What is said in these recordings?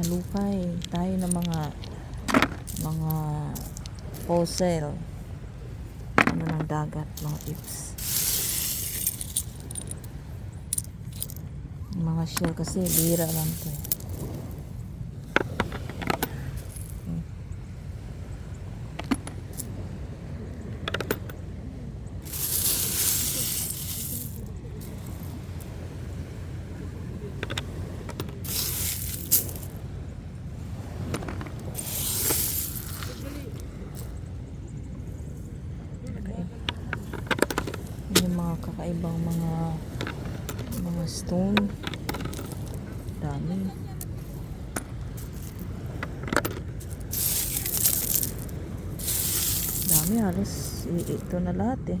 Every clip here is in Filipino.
halukay tayo ng mga mga fossil ano ng dagat mga tips mga shell kasi bira lang to eh. Hmm. yung mga kakaibang mga mga stone. Dami. Dami halos ito na lahat eh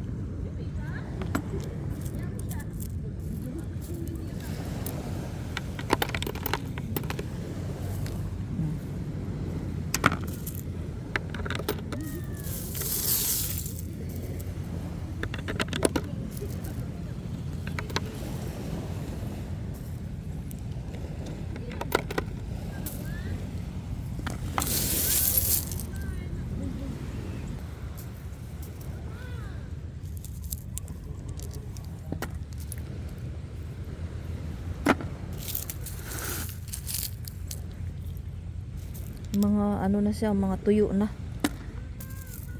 mga ano na siya mga tuyo na.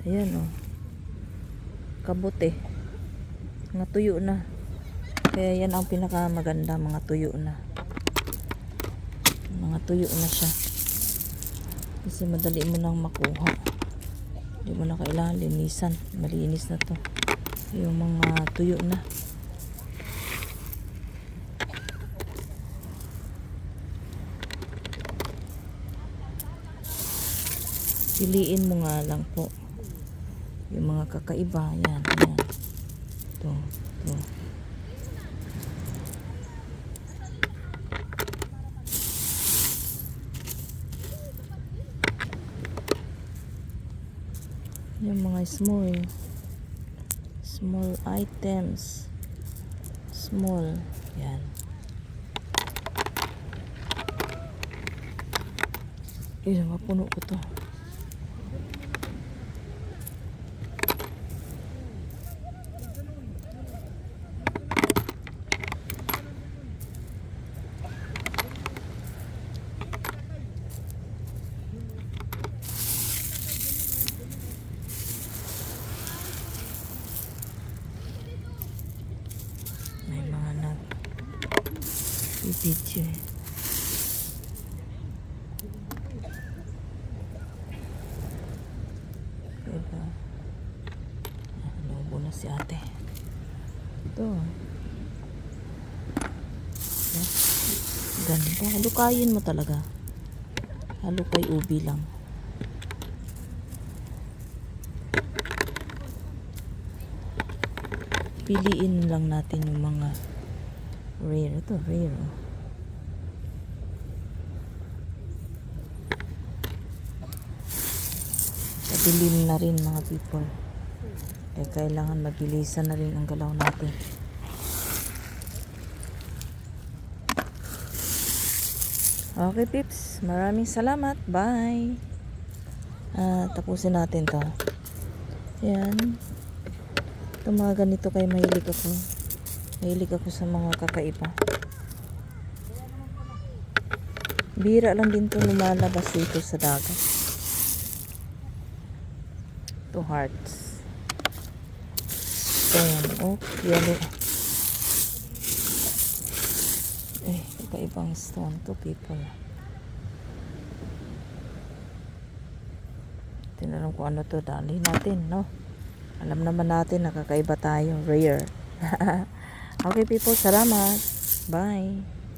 Ayan oh. Kabote. Mga tuyo na. Kaya yan ang pinakamaganda mga tuyo na. Mga tuyo na siya. Kasi madali mo nang makuha. Hindi mo na kailangan linisan. Malinis na to. Yung mga tuyo na piliin mo nga lang po. Yung mga kakaiba yan yan. To to yung mga small small items. Small yan. Yun mapuno ko to eh. Diba? Lobo na si ate. Ito. Ganda. Halukayin mo talaga. Halukay ubi lang. piliin lang natin yung mga rare. Ito, rare. Padilim na rin mga people. Kaya kailangan mabilisan na rin ang galaw natin. Okay, pips. Maraming salamat. Bye. Ah, tapusin natin to. Yan. Ito mga ganito kay mahilig ako. Mahilig ako sa mga kakaiba. Bira lang din to lumalabas dito sa dagat. Ito hearts. Stone. Oh, yellow. Eh, kakaibang stone to people. Tinanong ko ano to, dali natin, no? Alam naman natin nakakaiba tayo. Rare. okay people, salamat. Bye.